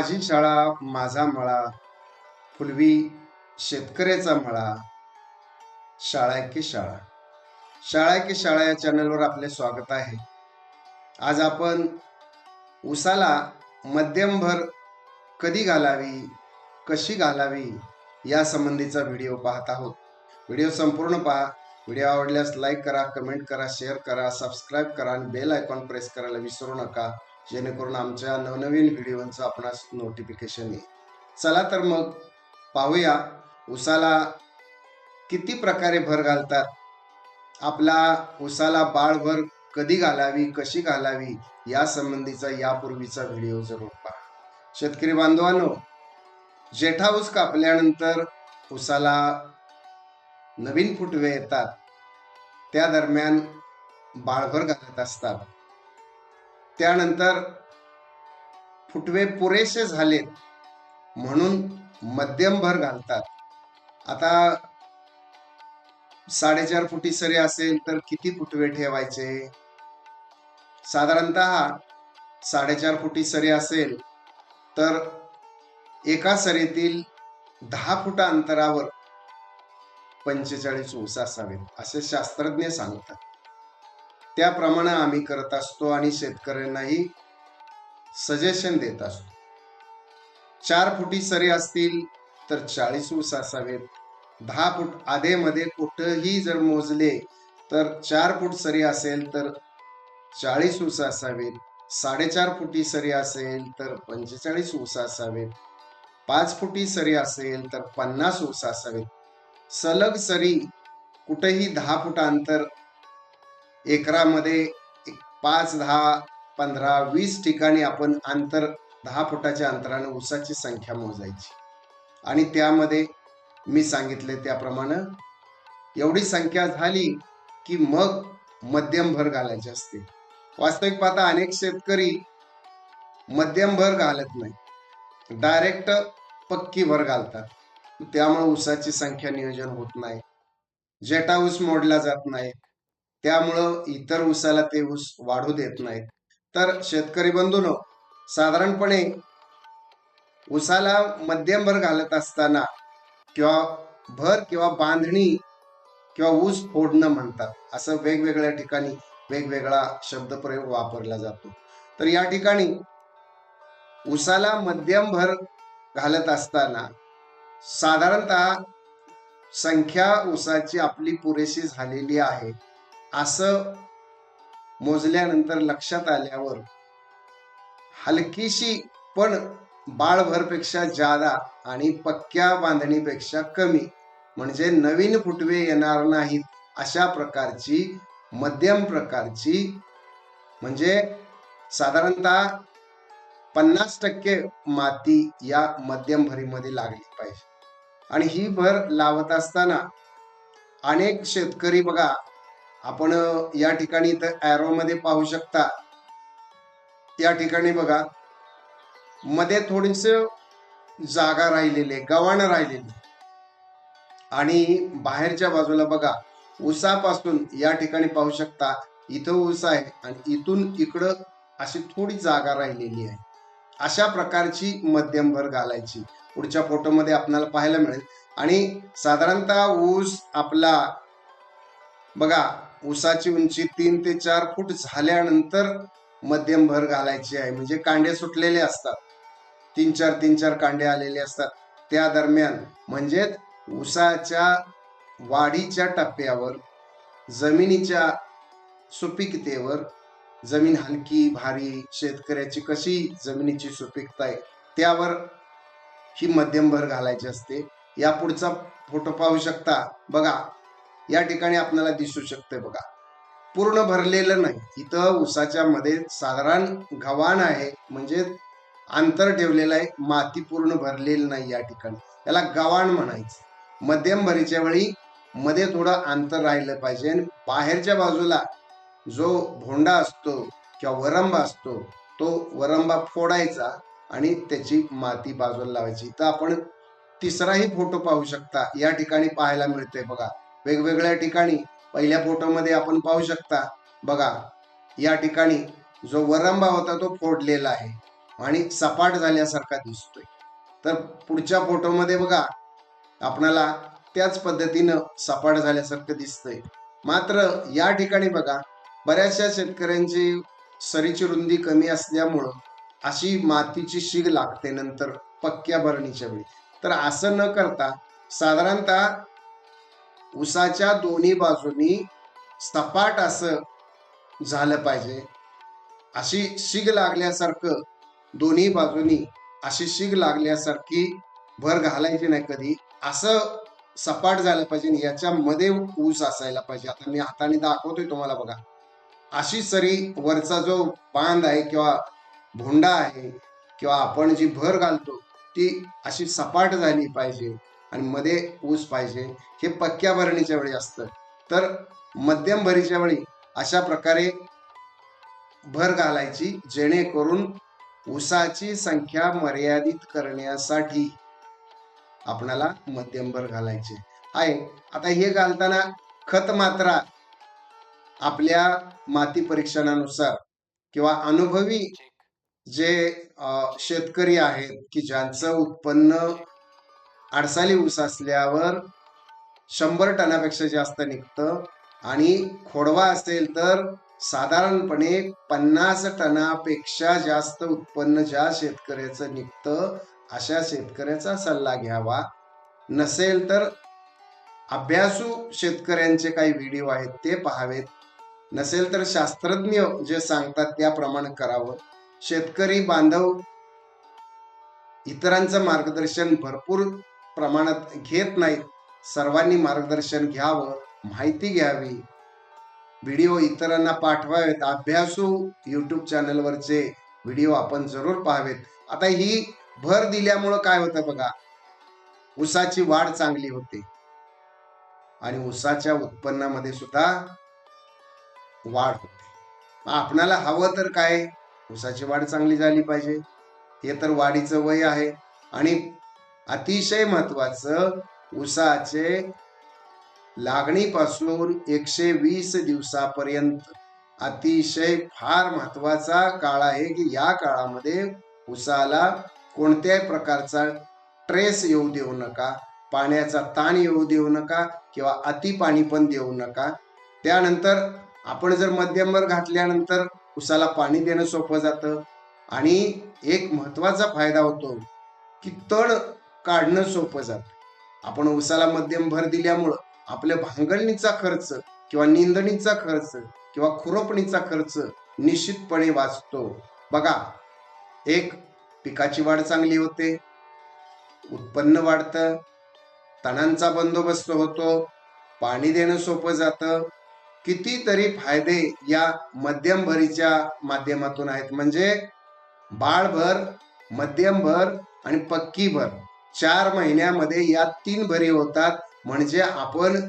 माझी शाळा माझा मळा फुलवी शेतकऱ्याचा मळा शाळा की शाळा. शाळा की शाळा या चॅनलवर आपले स्वागत आहे. आज आपण उसाला मध्यमभर कधी घालावी कशी घालावी या संबंधीचा व्हिडिओ पाहत आहोत. व्हिडिओ संपूर्ण पहा. व्हिडिओ आवडल्यास लाईक करा कमेंट करा शेअर करा सबस्क्राईब करा आणि बेल आयकॉन प्रेस करायला विसरू नका. जेणेकरून आमच्या नवनवीन व्हिडिओंचं आपणास नोटिफिकेशन येईल. चला तर मग पाहूया उसाला किती प्रकारे भर घालतात. आपला उसाला बाळभर कधी घालावी कशी घालावी या संबंधीचा यापूर्वीचा व्हिडिओ जरूर पहा. शेतकरी बांधवांनो जेठा ऊस कापल्यानंतर उसाला नवीन फुटवे येतात. त्या दरम्यान बाळभर घालत असतात. त्यानंतर फुटवे पुरेसे झालेत म्हणून मध्यमभर घालतात. आता साडेचार फुटी सरी असेल तर किती फुटवे ठेवायचे? साधारणत साडेचार फुटी सरी असेल तर एका सरीतील दहा फुटा अंतरावर पंचेचाळीस ऊस असावेत असे शास्त्रज्ञ सांगतात. त्याप्रमाणे आम्ही करत असतो आणि शेतकऱ्यांनाही सजेशन देत असतो. चार फुटी सरी असतील तर चाळीस ऊस असावेत. दहा फूट आधेमध्ये कुठंही जर मोजले तर चार फूट सरी असेल तर चाळीस ऊस असावेत. साडेचार फुटी सरी असेल तर पंचेचाळीस ऊस असावेत. पाच फुटी सरी असेल तर पन्नास ऊस असावेत. सलग सरी कुठेही दहा फूट अंतर एकरामध्ये एक पाच दहा पंधरा वीस ठिकाणी आपण अंतर दहा फुटाच्या अंतराने ऊसाची संख्या मोजायची. आणि त्यामध्ये मी सांगितले त्याप्रमाणे एवढी संख्या झाली की मग मध्यम भर घालायचे असते. वास्तविक पाहता अनेक शेतकरी मध्यम भर घालत नाही. डायरेक्ट पक्की भर घालतात. त्यामुळे ऊसाची संख्या नियोजन होत नाही. जेटा ऊस मोडला जात नाही. त्यामुळं इतर ऊसाला ते ऊस वाढू देत नाहीत. तर शेतकरी बंधूनो साधारणपणे ऊसाला मध्यम भर घालत असताना किंवा भर किंवा बांधणी किंवा ऊस फोडणं म्हणतात. असं वेगवेगळ्या ठिकाणी वेगवेगळा शब्दप्रयोग वापरला जातो. तर या ठिकाणी ऊसाला मध्यम भर घालत असताना साधारणतः संख्या ऊसाची आपली पुरेशी झालेली आहे. असं मोजल्यानंतर लक्षात आल्यावर हलकीशी पण बाळभरपेक्षा जादा आणि पक्क्या बांधणीपेक्षा कमी म्हणजे नवीन फुटवे येणार नाहीत अशा प्रकारची मध्यम प्रकारची म्हणजे साधारणतः पन्नास टक्के माती या मध्यम भरीमध्ये लागली पाहिजे. आणि ही भर लावत असताना अनेक शेतकरी बघा आपण या ठिकाणी इथं arrow मध्ये पाहू शकता. या ठिकाणी बघा. मध्ये थोडीस जागा राहिलेली आहे गव्हाण राहिलेली आणि बाहेरच्या बाजूला बघा ऊसापासून या ठिकाणी पाहू शकता इथं ऊस आहे आणि इथून इकडं अशी थोडी जागा राहिलेली आहे. अशा प्रकारची मध्यम भर घालायची. पुढच्या फोटोमध्ये आपल्याला पाहायला मिळेल. आणि साधारणतः ऊस आपला बघा ऊसाची उंची तीन ते चार फूट झाल्यानंतर मध्यम भर घालायची आहे. म्हणजे कांडे सुटलेले असतात. तीन चार तीन चार कांडे आलेले असतात. त्या दरम्यान म्हणजेच ऊसाच्या वाढीच्या टप्प्यावर जमिनीच्या सुपीकतेवर जमीन हलकी भारी शेतकऱ्याची कशी जमिनीची सुपीकता आहे त्यावर ही मध्यम भर घालायची असते. या पुढचा फोटो पाहू शकता. बघा या ठिकाणी आपल्याला दिसू शकते बघा. पूर्ण भरलेलं नाही. इथं ऊसाच्या मध्ये साधारण गव्हाण आहे. म्हणजे अंतर ठेवलेलं आहे. माती पूर्ण भरलेली नाही या ठिकाणी. त्याला गव्हाण म्हणायचं. मध्यम भरीच्या वेळी मध्ये थोडं अंतर राहिलं पाहिजे. आणि बाहेरच्या बाजूला जो भोंडा असतो किंवा वरंबा असतो तो वरंबा फोडायचा आणि त्याची माती बाजूला लावायची. इथं आपण तिसराही फोटो पाहू शकता. या ठिकाणी पाहायला मिळते बघा. वेगवेगळ्या ठिकाणी पहिल्या फोटोमध्ये आपण पाहू शकता. बघा या ठिकाणी जो वरंबा होता तो फोडलेला आहे आणि सपाट झाल्यासारखा दिसतोय. तर पुढच्या फोटोमध्ये बघा आपणाला त्याच पद्धतीनं सपाट झाल्यासारखं दिसतंय. मात्र या ठिकाणी बघा बऱ्याचशा शेतकऱ्यांची सरीची रुंदी कमी असल्यामुळं अशी मातीची शीग लागते नंतर पक्क्या भरणीच्या वेळी. तर असं न करता साधारणतः उसाच्या दोन्ही बाजूनी सपाट असं झालं पाहिजे. अशी शिग लागल्यासारखं दोन्ही बाजूनी अशी शिग लागल्यासारखी भर घालायची नाही कधी. असं सपाट झालं पाहिजे याच्यामध्ये ऊस असायला पाहिजे. आता मी हाताने दाखवतोय तुम्हाला बघा. अशी सरी वरचा जो बांध आहे किंवा भोंडा आहे किंवा आपण जी भर घालतो ती अशी सपाट झाली पाहिजे. आणि मध्ये ऊस पाहिजे. हे पक्क्या भरणीच्या वेळी असतं. तर मध्यम भरीच्या वेळी अशा प्रकारे भर घालायची जेणेकरून ऊसाची संख्या मर्यादित करण्यासाठी आपणाला मध्यम भर घालायचे. आहे. आता हे घालताना खत मात्रा आपल्या माती परीक्षणानुसार किंवा अनुभवी जे शेतकरी आहेत की ज्यांचं उत्पन्न आडसाली ऊस असल्यावर शंभर टनापेक्षा जास्त निघतं. आणि खोडवा असेल तर साधारणपणे पन्नास टनापेक्षा जास्त उत्पन्न ज्या शेतकऱ्याचं निघतं अशा शेतकऱ्याचा सल्ला घ्यावा. नसेल तर अभ्यासू शेतकऱ्यांचे काही व्हिडिओ आहेत ते पाहावेत. नसेल तर शास्त्रज्ञ जे सांगतात त्याप्रमाणे करावं. शेतकरी बांधव इतरांचं मार्गदर्शन भरपूर प्रमाणात घेत नाहीत. सर्वांनी मार्गदर्शन घ्यावं माहिती घ्यावी. व्हिडिओ इतरांना पाठवावेत. अभ्यासू यूट्यूब चॅनलवरचे व्हिडिओ आपण जरूर पाहावेत. आता ही भर दिल्यामुळं काय होतं बघा? उसाची वाढ चांगली होते. आणि उसाच्या उत्पन्नामध्ये सुद्धा वाढ होते. आपणाला हवं तर काय? उसाची वाढ चांगली झाली पाहिजे. हे तर वाढीचं वय आहे. आणि अतिशय महत्वाचं उसाचे लागणीपासून एकशे वीस दिवसापर्यंत. अतिशय फार महत्त्वाचा काळ आहे की या काळामध्ये उसाला कोणत्याही प्रकारचा ट्रेस येऊ देऊ नका पाण्याचा ताण येऊ देऊ नका किंवा अति पाणी पण देऊ नका. त्यानंतर आपण जर मध्यमभर घातल्यानंतर उसाला पाणी देणं सोपं जातं. आणि एक महत्त्वाचा फायदा होतो की तण काढणं सोपं जातं. आपण उसाला मध्यम भर दिल्यामुळं आपल्या भांगलणीचा खर्च किंवा निंदणीचा खर्च किंवा खुरपणीचा खर्च निश्चितपणे वाचतो. बघा एक पिकाची वाढ चांगली होते. उत्पन्न वाढतं. तणांचा बंदोबस्त होतो. पाणी देणं सोपं जातं. कितीतरी फायदे या मध्यम भरीच्या माध्यमातून आहेत. म्हणजे बाळभर मध्यम भर आणि पक्की भर. चार महिन्यामध्ये या तीन भरी होतात. म्हणजे आपण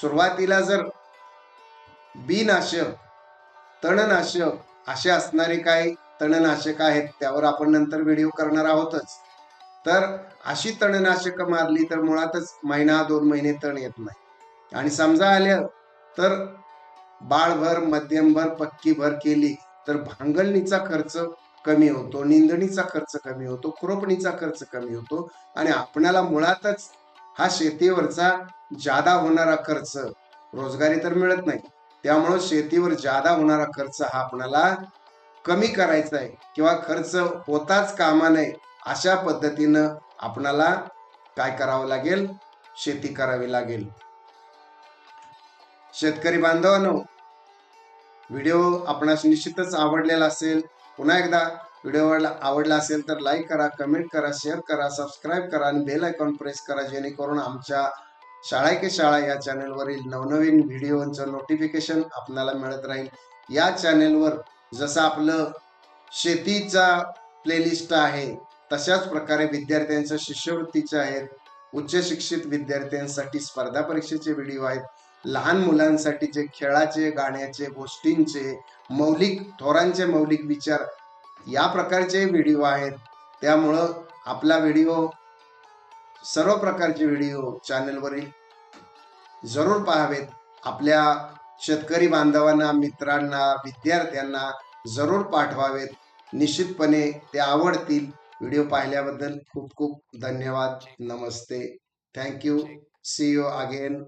सुरुवातीला जर बीनाशक तणनाशक असे असणारे काही तणनाशक आहेत त्यावर आपण नंतर व्हिडिओ करणार आहोतच. तर अशी तणनाशक मारली तर मुळातच महिना दोन महिने तण येत नाही. आणि समजा आलं तर बाळभर मध्यमभर पक्की भर केली तर भांगलणीचा खर्च कमी होतो निंदणीचा खर्च कमी होतो खुरपणीचा खर्च कमी होतो आणि आपणाला मुळातच हा शेतीवरचा जादा होणारा खर्च रोजगारी तर मिळत नाही. त्यामुळं शेतीवर जादा होणारा खर्च हा आपणाला कमी करायचा आहे किंवा खर्च होताच कामा नये अशा पद्धतीनं आपणाला काय करावं लागेल? शेती करावी लागेल. शेतकरी बांधवांनो व्हिडिओ आपणास निश्चितच आवडलेला असेल पुन्हा एकदा व्हिडिओ आवडला असेल तर लाईक करा कमेंट करा शेअर करा सबस्क्राईब करा आणि बेल आयकॉन प्रेस करा जेणेकरून आमच्या शाळा के शाळा या चॅनलवरील नवनवीन व्हिडिओचं नोटिफिकेशन आपल्याला मिळत राहील. या चॅनेलवर जसं आपलं शेतीचा प्लेलिस्ट आहे तशाच प्रकारे विद्यार्थ्यांच्या शिष्यवृत्तीचे आहेत उच्च शिक्षित विद्यार्थ्यांसाठी स्पर्धा परीक्षेचे व्हिडिओ आहेत. लहान मुलांसाठीचे खेळाचे गाण्याचे गोष्टींचे मौलिक थोरांचे मौलिक विचार या प्रकारचे व्हिडिओ आहेत. त्यामुळं आपला व्हिडिओ सर्व प्रकारचे व्हिडिओ चॅनलवरील जरूर पाहावेत. आपल्या शेतकरी बांधवांना मित्रांना विद्यार्थ्यांना जरूर पाठवावेत. निश्चितपणे ते आवडतील. व्हिडिओ पाहिल्याबद्दल खूप खूप धन्यवाद. Namaste. Thank you see you again